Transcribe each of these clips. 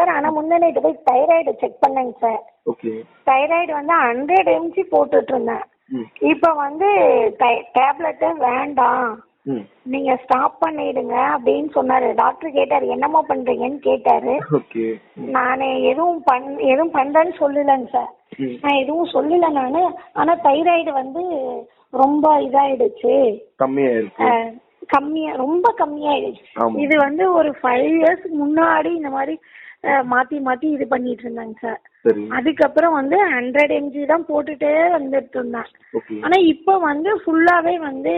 Sir. ஆனா முந்தின போய் தைராய்டு செக் பண்ணேங்க சார். தைராய்டு வந்து ஹண்ட்ரட் எம்ஜி போட்டுட்டு இருந்தேன். இப்போ வந்து டேப்லெட்டு வேண்டாம். நீங்க ஸ்டாப் பண்ணிடுங்க அப்படின்னு சொன்னாரு. டாக்டர் கேட்டாரு என்னம்மா பண்றீங்கன்னு கேட்டாரு. நான் எதுவும் பண் எதுவும் பண்றேன்னு சொல்லலைங்க சார். நான் எதுவும் சொல்லல நானு. ஆனா தைராய்டு வந்து ரொம்ப இதாயிடுச்சு. கம்மியா ரொம்ப கம்மியாயிடுச்சு. இது வந்து ஒரு ஃபைவ் இயர்ஸ்க்கு முன்னாடி இந்த மாதிரி மாத்தி மாத்தி இது பண்ணிட்டு இருந்தாங்க சார். அதுக்கப்புறம் வந்து ஹண்ட்ரட் எம்ஜி தான் போட்டுட்டே வந்துட்டு இருந்தேன். ஆனா இப்போ வந்து ஃபுல்லாவே வந்து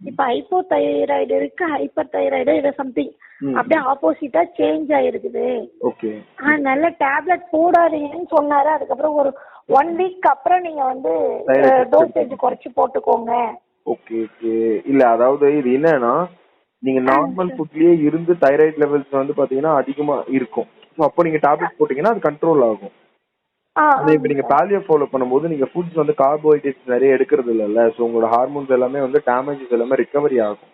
இப்ப ஹைப்போ தைராய்டு இருக்கு ஹைப்பர் தைராய்டு இது சம்திங். அப்படியே ஆப்போசிட்டா சேஞ்ச் ஆயிருக்குது. ஓகே. நல்ல டேப்லெட் போடாதீங்கன்னு சொன்னாரு. அதுக்கப்புறம் ஒரு ஒன் வீக் அப்புறம் நீங்க வந்து டோசேஜ் குறைச்சு போட்டுக்கோங்க. Okay okay. இல்ல அதாவது இது என்னன்னா நீங்க நார்மல் ஃபுட்லயே இருந்து தைராய்டு லெவல்ஸ் வந்து பாத்தீங்கன்னா அதிகமா இருக்கும். ஸோ அப்போ நீங்க டேப்லெட் போட்டீங்கன்னா அது கண்ட்ரோல் ஆகும். அதே இப்ப நீங்க பாலியோ ஃபாலோ பண்ணும்போது நீங்க ஃபுட்ஸ் வந்து கார்போஹைட்ரேட்ஸ் நிறைய எடுக்கிறது இல்லைல்ல ஸோ உங்களோட ஹார்மோன்ஸ் எல்லாமே வந்து டேமேஜஸ் எல்லாமே ரிகவரி ஆகும்.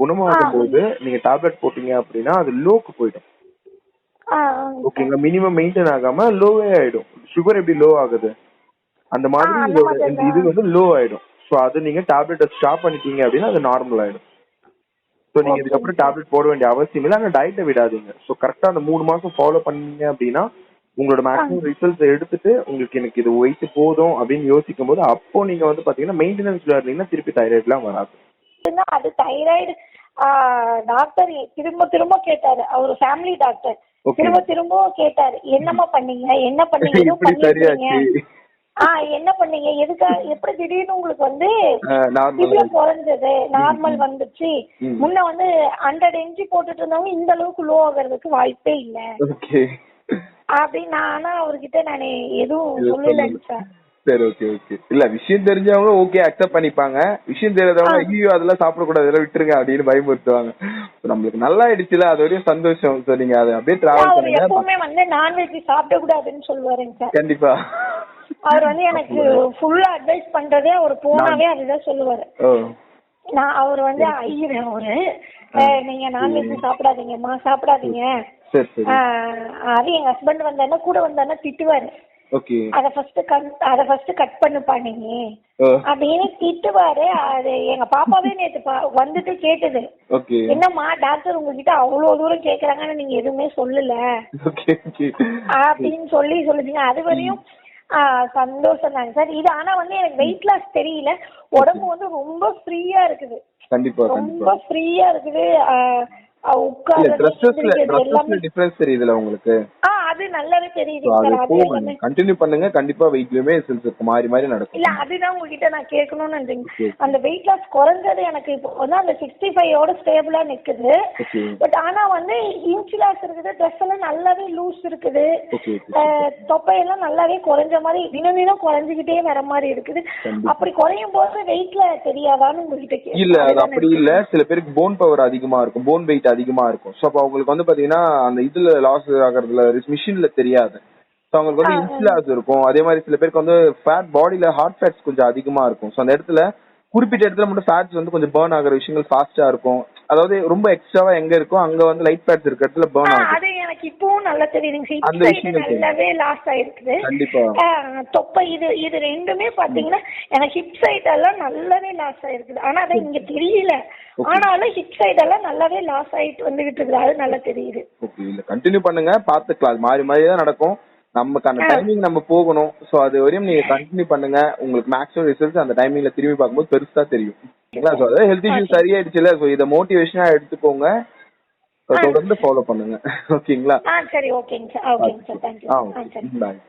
குணமாகும் போது நீங்க டேப்லெட் போட்டீங்க அப்படின்னா அது லோக்கு போயிடும். ஆ, ஓகேங்களா மினிமம் மெயின்டைன் ஆகாம லோவே ஆயிடும். சுகர் எப்படி லோ ஆகுது? அந்த மாதிரி இது வந்து லோ ஆயிடும். ஸோ அது நீங்க டேப்லெட்டை ஸ்டாப் பண்ணிட்டீங்க அப்படின்னா அது நார்மல் ஆயிடும். ஸோ நீங்க இதுக்கப்புறம் டேப்லெட் போட வேண்டிய அவசியம் இல்லை. ஆனால் டயட்டை விடாதீங்க. ஸோ கரெக்டாக அந்த மூணு மாசம் ஃபாலோ பண்ணீங்க அப்படின்னா உங்களோட மேக்ஸிமம் ரிசல்ட்ஸ் எடுத்துட்டு உங்களுக்கு எனக்கு இது வெயிட் போதும் அப்படின்னு யோசிக்கும் போது அப்போ நீங்க வந்து பாத்தீங்கன்னா மெயின்டெனன்ஸ்ல இருந்தீங்கன்னா திருப்பி தைராய்டுலாம் வராது. அது தைராய்டு டாக்டர் திரும்ப திரும்ப கேட்டாரு. அவர் ஃபேமிலி டாக்டர். திரும்ப திரும்ப கேட்டாரு. என்னம்மா பண்ணீங்க? என்ன பண்ணீங்க? என்ன பண்ணீங்க? எதுக்கா எப்படி திடீர்னு உங்களுக்கு வந்து இவ்வளவு குறைஞ்சது நார்மல் வந்துச்சு. முன்ன வந்து ஹண்ட்ரட் எம்ஜி போட்டுட்டு இருந்தவங்க இந்த அளவுக்கு லோ ஆகுறதுக்கு வாய்ப்பே இல்ல. ஓகே. அப்படின்னு நான் ஆனா அவர்கிட்ட நான் எதுவும் சொல்லலைங்க சொல்லல. சார். சரி ஓகே ஓகே. இல்ல விஷயம் தெரிஞ்சவங்க ஓகே அக்செப்ட் பண்ணிப்பாங்க. விஷயம் தெரியாதவங்க ஐயோ அதெல்லாம் சாப்பிடக்கூடாது இதெல்லாம் விட்டுருங்க அப்படின்னு பயமுறுத்துவாங்க. நம்மளுக்கு நல்லா ஆயிடுச்சுல அது வரையும் சந்தோஷம். ஸோ நீங்க அதை அப்படியே டிராவல் பண்ணுங்க. எப்பவுமே வந்து நான்வெஜ் சாப்பிட கூடாதுன்னு சொல்லுவாருங்க சார். கண்டிப்பா. அவர் வந்து எனக்கு ஃபுல்லா அட்வைஸ் பண்றதே அவர் போனாவே அதுதான் சொல்லுவாரு. நான் அவர் வந்து ஐயர் அவரு. நீங்க நான்வெஜ் சாப்பிடாதீங்கம்மா சாப்பிடாதீங்க. அது எங்க ஹஸ்பண்ட் வந்தாருன்னா கூட வந்தாருன்னா திட்டுவாரு. அத ஃபர்ஸ்ட் கட் அத ஃபர்ஸ்ட் கட் பண்ணுப்பா நீங்க அப்படின்னு திட்டுவாரு. அது எங்க பாப்பாவே நேத்து வந்துட்டு கேட்டது. என்னம்மா டாக்டர் உங்ககிட்ட அவ்வளவு தூரம் கேக்குறாங்க ஆனா நீங்க எதுவுமே சொல்லல. அப்படின்னு சொல்லி சொல்லுதீங்க அது வரையும் சந்தோஷம் தாங்க சார். இது ஆனா வந்து எனக்கு வெயிட் லாஸ் தெரியல. உடம்பு வந்து ரொம்ப ஃப்ரீயா இருக்குது. கண்டிப்பா ரொம்ப ஃப்ரீயா இருக்குது. எந்திரிக்கிறது எல்லாமே டிஃபரன்ஸ் தெரியுதுல உங்களுக்கு? ஆ அது நல்லாவே தெரியுது சார். கண்டினியூ பண்ணுங்க. கண்டிப்பா ரிசல்ட்ஸ் இருக்கும் மாறி மாறி நடக்கும். இல்ல அதுதான் உங்ககிட்ட நான் கேட்கணும்னு. இருந்தேங்க அந்த வெயிட் லாஸ் குறைஞ்சது எனக்கு இப்போ வந்து அந்த சிக்ஸ்டி ஃபைவோட ஸ்டேபிளா நிக்குது. பட் ஆனா வந்து இன்ச் லாஸ் இருக்குது. ட்ரெஸ் எல்லாம் நல்லாவே லூஸ் இருக்குது. தொப்பையெல்லாம் நல்லாவே குறைஞ்ச மாதிரி தினம் தினம் குறைஞ்சிக்கிட்டே வர மாதிரி இருக்குது. அப்படி குறையும் போது வெயிட்ல தெரியாதான்னு உங்ககிட்ட இல்ல அது அப்படி இல்ல. சில பேருக்கு போன் பவர் அதிகமா இருக்கும். போன் வெயிட் அதிகமா இருக்கும். சோ அப்ப அவங்களுக்கு வந்து பாத்தீங்கன்னா அந்த இதுல லாஸ் ஆகுறதுல மிஷின்ல தெரியாது. சோ அவங்களுக்கு வந்து ஆ, இன்ச் லாஸ் இருக்கும். அதே மாதிரி சில பேருக்கு வந்து ஃபேட் பாடியில ஹார்ட் ஃபேட்ஸ் கொஞ்சம் அதிகமா இருக்கும். சோ அந்த இடத்துல குறிப்பிட்ட இடத்துல மட்டும் ஃபேட்ஸ் வந்து கொஞ்சம் பேர்ன் ஆகுற விஷயங்கள் ஃபாஸ்டா இருக்கும். அதாவது ரொம்ப எக்ஸ்ட்ராவா எங்க இருக்கோ அங்க வந்து லைட் ஃபேட்ஸ் இருக்க இடத்துல பேர்ன் ஆகும். அது எனக்கு இப்பவும் நல்லா தெரியுதுங்க. அந்த விஷயங்கள். நல்லாவே லாஸ் ஆயிருக்குது. கண்டிப்பா. தொப்பை இது இது ரெண்டுமே பாத்தீங்கன்னா எனக்கு ஹிப் சைடு எல்லாம் நல்லாவே லாஸ் ஆயிருக்குது. ஆனா அது இங்க தெரியல. ஆனாலும் ஹிப் சைடு எல்லாம் நல்லாவே லாஸ் ஆயிட்டு வந்துகிட்டு இருக்குது. அது நல்லா தெரியுது. ஓகே இல்ல கண்டினியூ பண்ணுங்க. பாத்துக்கலாம் அது மாறி மாறி தான் நடக்கும். நமக்கான. டைமிங் நம்ம போகணும். சோ அது வரையும் நீங்க கண்டினியூ பண்ணுங்க. உங்களுக்கு மேக்ஸிமம் ரிசல்ட்ஸ் அந்த டைமிங்ல திரும்பி பார்க்கும்போது பெருசா தெரியும். ஓகேங்களா சோ அதாவது ஹெல்த் இஷ்யூ சரியாயிடுச்சுல. சோ இதை மோட்டிவேஷனா எடுத்துக்கோங்க. தொடர்ந்து ஃபாலோ பண்ணுங்க. ஓகேங்களா சரி. ஓகேங்க சார் ஓகேங்க சார் தேங்க்யூ ஆ பாய்